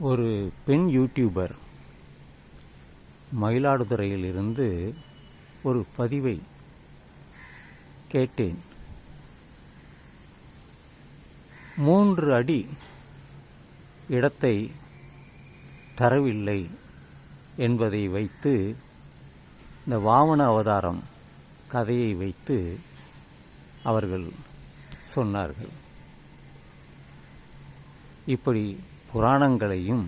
ஒரு பெண் யூடியூபர் மயிலாடுதுறையில் இருந்து ஒரு பதிவை கேட்டேன். மூன்று அடி இடத்தை தரவில்லை என்பதை வைத்து இந்த வாமன அவதாரம் கதையை வைத்து அவர்கள் சொன்னார்கள். இப்படி புராணங்களையும்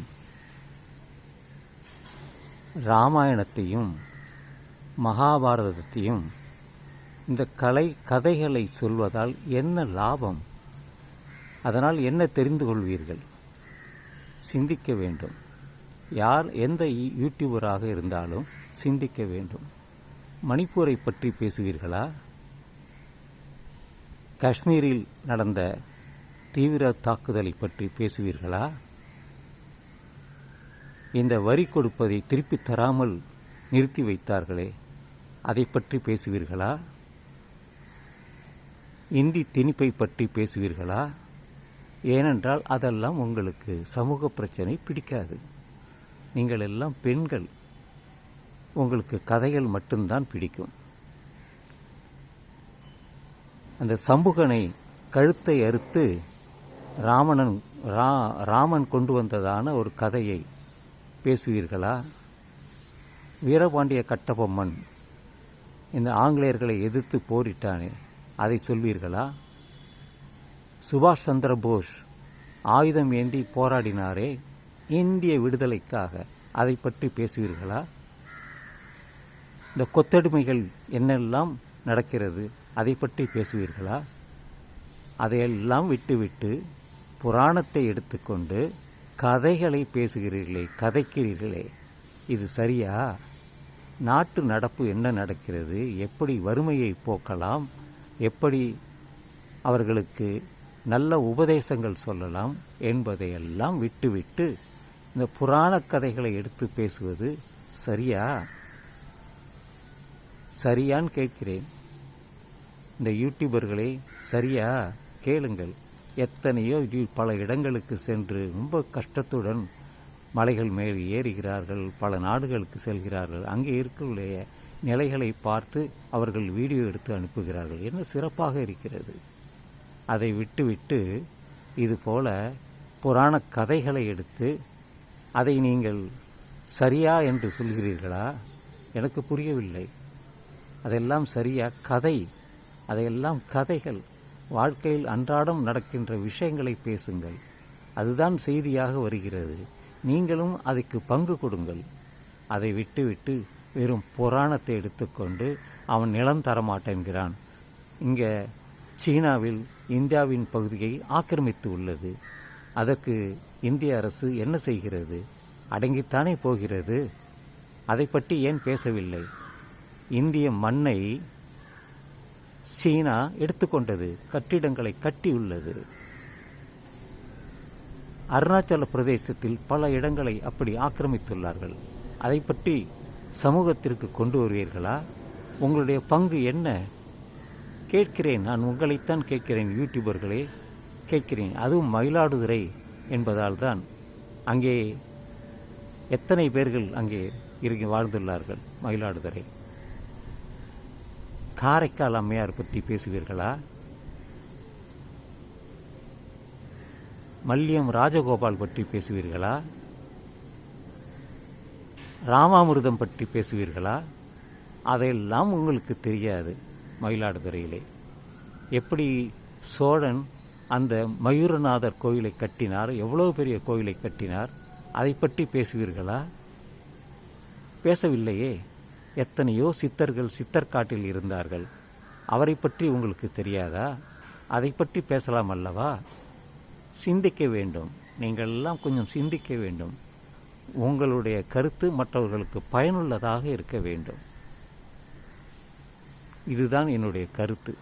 ராமாயணத்தையும் மகாபாரதத்தையும் இந்த கலை கதைகளை சொல்வதால் என்ன லாபம்? அதனால் என்ன தெரிந்து கொள்வீர்கள்? சிந்திக்க வேண்டும். யார் எந்த யூடியூபராக இருந்தாலும் சிந்திக்க வேண்டும். மணிப்பூரை பற்றி பேசுவீர்களா? காஷ்மீரில் நடந்த தீவிர தாக்குதலை பற்றி பேசுவீர்களா? இந்த வரி கொடுப்பதை திருப்பி தராமல் நிறுத்தி வைத்தார்களே அதை பற்றி பேசுவீர்களா? இந்தி திணிப்பை பற்றி பேசுவீர்களா? ஏனென்றால் அதெல்லாம் உங்களுக்கு சமூக பிரச்சனை பிடிக்காது. நீங்கள் எல்லாம் பெண்கள். உங்களுக்கு கதைகள் மட்டும்தான் பிடிக்கும். அந்த சம்புகனை கழுத்தை அறுத்து ராமணன் ரா ராமன் கொண்டு வந்ததான ஒரு கதையை பேசுவீர்களா? வீரபாண்டிய கட்டபொம்மன் இந்த ஆங்கிலேயர்களை எதிர்த்து போரிட்டானே அதை சொல்வீர்களா? சுபாஷ் சந்திர போஸ் ஆயுதம் ஏந்தி போராடினாரே இந்திய விடுதலைக்காக அதை பற்றி பேசுவீர்களா? இந்த கொத்தடிமைகள் என்னெல்லாம் நடக்கிறது அதை பற்றி பேசுவீர்களா? அதையெல்லாம் விட்டுவிட்டு புராணத்தை எடுத்துக்கொண்டு கதைகளை பேசுகிறீர்களே கதைக்கிறீர்களே. இது சரியா? நாட்டு நடப்பு என்ன நடக்கிறது? எப்படி வறுமையை போக்கலாம்? எப்படி அவர்களுக்கு நல்ல உபதேசங்கள் சொல்லலாம் என்பதையெல்லாம் விட்டுவிட்டு இந்த புராண கதைகளை எடுத்து பேசுவது சரியா? சரியான்னு கேட்கிறேன். இந்த யூடியூபர்களே சரியா? கேளுங்கள். எத்தனையோ பல இடங்களுக்கு சென்று ரொம்ப கஷ்டத்துடன் மலைகள் மேல் ஏறுகிறார்கள் பல நாடுகளுக்கு செல்கிறார்கள். அங்கே இருக்கக்கூடிய நிலைகளை பார்த்து அவர்கள் வீடியோ எடுத்து அனுப்புகிறார்கள். என்ன சிறப்பாக இருக்கிறது. அதை விட்டுவிட்டு இது போல புராண கதைகளை எடுத்து அதை நீங்கள் சரியா என்று சொல்கிறீர்களா? எனக்கு புரியவில்லை. அதெல்லாம் சரியா? கதை. அதையெல்லாம் கதைகள். வாழ்க்கையில் அன்றாடம் நடக்கின்ற விஷயங்களை பேசுங்கள். அதுதான் செய்தியாக வருகிறது. நீங்களும் அதுக்கு பங்கு கொடுங்கள். அதை விட்டுவிட்டு வெறும் புராணத்தை எடுத்துக்கொண்டு அவன் நிலம் தரமாட்டேன்கிறான். இங்கே சீனாவில் இந்தியாவின் பகுதியை ஆக்கிரமித்து உள்ளது. அதற்கு இந்திய அரசு என்ன செய்கிறது? அடங்கித்தானே போகிறது? அதை பற்றி ஏன் பேசவில்லை? இந்திய மண்ணை சீனா எடுத்துக்கொண்டது கட்டிடங்களை கட்டியுள்ளது. அருணாச்சல பிரதேசத்தில் பல இடங்களை அப்படி ஆக்கிரமித்துள்ளார்கள். அதை பற்றி சமூகத்திற்கு கொண்டு வருவீர்களா? உங்களுடைய பங்கு என்ன? கேட்கிறேன் நான் உங்களைத்தான் கேட்கிறேன் யூடியூபர்களே கேட்கிறேன். அதுவும் மயிலாடுதுறை என்பதால் தான். அங்கே எத்தனை பேர்கள் அங்கே இருக்கி வாழ்ந்துள்ளார்கள் மயிலாடுதுறை? காரைக்கால் அம்மையார் பற்றி பேசுவீர்களா? மல்லியம் ராஜகோபால் பற்றி பேசுவீர்களா? ராமாமிர்தம் பற்றி பேசுவீர்களா? அதையெல்லாம் உங்களுக்கு தெரியாது மயிலாடுதுறையிலே. எப்படி சோழன் அந்த மயூரநாதர் கோயிலை கட்டினார் எவ்வளோ பெரிய கோயிலை கட்டினார் அதை பற்றி பேசுவீர்களா? பேசவில்லையே. எத்தனையோ சித்தர்கள் சித்தர்காட்டில் இருந்தார்கள். அவரை பற்றி உங்களுக்கு தெரியாதா? அதை பற்றி பேசலாம் அல்லவா? சிந்திக்க வேண்டும். நீங்கள் எல்லாம் கொஞ்சம் சிந்திக்க வேண்டும். உங்களுடைய கருத்து மற்றவர்களுக்கு பயனுள்ளதாக இருக்க வேண்டும். இதுதான் என்னுடைய கருத்து.